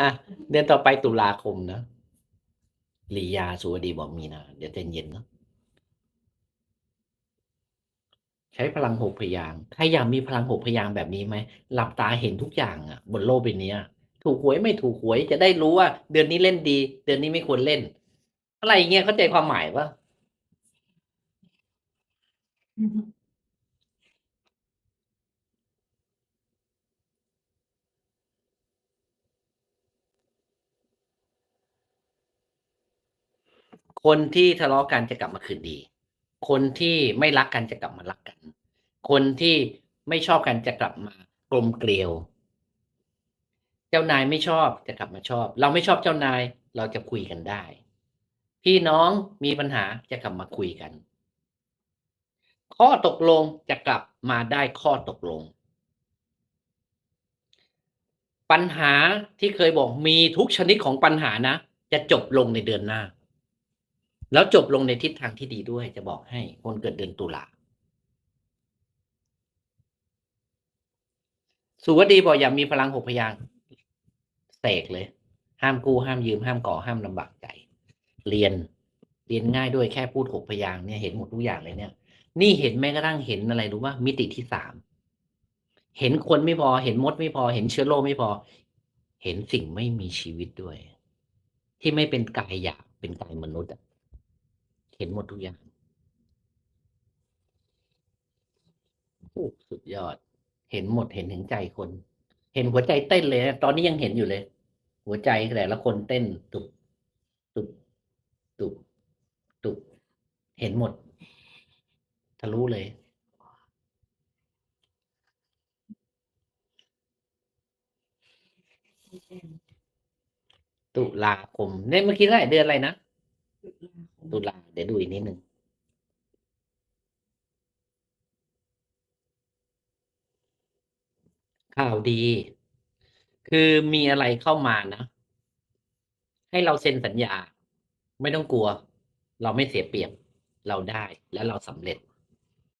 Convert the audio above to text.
อะเดือนต่อไปตุลาคมนะลียาสุวดีบอกมีนะเดี๋ยวใจเย็นเนาะใช้พลังหกพยางใครอยากมีพลังหกพยางแบบนี้ไหมหลับตาเห็นทุกอย่างอะบนโลกใบนี้ถูกหวยไม่ถูกหวยจะได้รู้ว่า เดือนนี้เล่นดี เดือนนี้ไม่ควรเล่น อะไรเงี้ยเข้าใจความหมายปะ คนที่ทะเลาะกันจะกลับมาคืนดี คนที่ไม่รักกันจะกลับมารักกัน คนที่ไม่ชอบกันจะกลับมากลมเกลียว เจ้านายไม่ชอบจะกลับมาชอบ เราไม่ชอบเจ้านายเราจะคุยกันได้ พี่น้องมีปัญหาจะกลับมาคุยกัน ข้อตกลงจะกลับมาได้ข้อตกลง ปัญหาที่เคยบอกมีทุกชนิดของปัญหานะ จะจบลงในเดือนหน้า แล้วจบลงในทิศทางที่ดีด้วยจะบอกให้คนเกิดเดือนตุลาสุวดีบอกอย่ามีพลังหกพยางเสกเลย ห้ามกู้ห้ามยืมห้ามก่อห้ามลำบากใจ เรียนเรียนง่ายด้วยแค่พูดหกพยางเนี่ยเห็นหมดทุกอย่างเลยเนี่ย นี่เห็นแม้กระทั่งเห็นอะไรรู้ว่ามิติที่สามเห็นคนไม่พอเห็นมดไม่พอ เห็นเชื้อโรคไม่พอ เห็นสิ่งไม่มีชีวิตด้วย ที่ไม่เป็นกายหยาบเป็นกายมนุษย์อะ เห็นหมดทุกอย่างโอ้สุดยอด เห็นหมดเห็นถึงใจคน เห็นหัวใจเต้นเลยนะตอนนี้ยังเห็นอยู่เลย หัวใจแต่ละคนเต้นตุบตุบตุบตุบเห็นหมดทะลุเลยตุลาคมเนี่ยเมื่อกี้เท่าไหร่เดือนอะไรนะ ตุลาเดี๋ยวดูอีกนิดหนึ่งข่าวดี คือมีอะไรเข้ามานะ ให้เราเซ็นสัญญา ไม่ต้องกลัว เราไม่เสียเปรียบเราได้และเราสำเร็จ